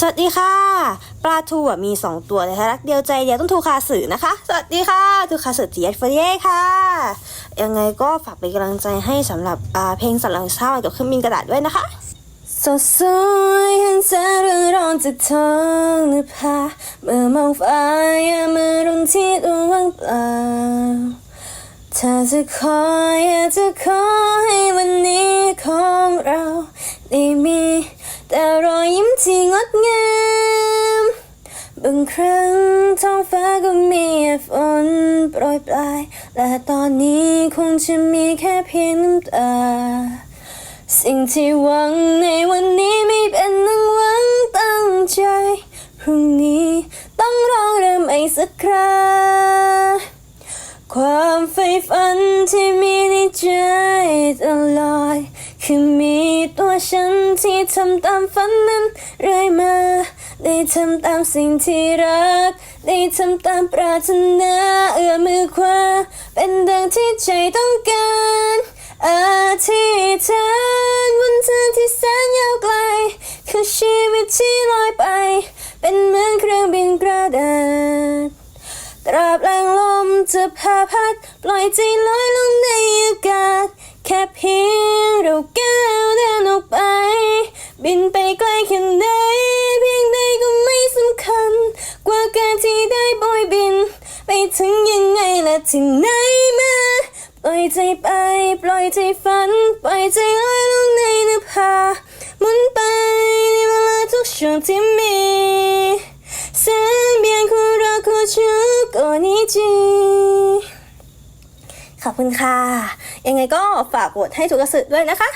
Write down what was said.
สวัสดีค่ะ ปลาทูอะมี 2 ตัวนะคะรักเดียวใจเดียวต้องทูคาสือนะคะ สวัสดีค่ะทูคาสือจีเอสเฟเย่ค่ะ ยังไงก็ฝากเป็นกำลังใจให้สำหรับเพลงสันหลังเช้ากับเครื่องบินกระดาษด้วยนะคะสดสวยเห็นแสงเรืองร้อนจากท้องนภาเมื่อมองฟ้ายามือรุ่นที่ดวงเปล่าถ้าจะขออยากจะขอให้วันนี้ของเราได้มี ที่งดงาม บางครั้งท้องฟ้าก็มีฝนโปรยปลาย และตอนนี้คงจะมีแค่เพียงน้ำตา สิ่งที่หวังในวันนี้ไม่เป็นนังหวังตั้งใจ พรุ่งนี้ต้องลองเริ่มอีกสักคราความใฝ่ฝันที่มีในใจตลอดคือมี ฉันที่ทำตามฝันนั้นเรื่อยมา ได้ทำตามสิ่งที่รัก ได้ทำตามปรารถนาเอื้อมมือขวาเป็นดังที่ใจต้องการอธิษฐานบนทางที่แสนยาวไกล คือชีวิตที่ลอยไป เป็นเหมือนเครื่องบินกระดาษตราบแรงลมจะพาพัด ปล่อยใจลอยลงในอากาศ บินไปไกลแค่ไหนเพียงใดก็ไม่สำคัญ กว่าการที่ได้บอยบิน ไปถึงยังไงและที่ไหนมาปล่อยใจไป ปล่อยใจฝัน ปล่อยใจลอยลงในนภาหมุนไปในเวลาทุกช่วงที่มีแสงเบียนคู่รักคู่ชู้กอนิจิขอบคุณค่ะ ยังไงก็ฝากกดให้ทุกกระสือด้วยนะคะ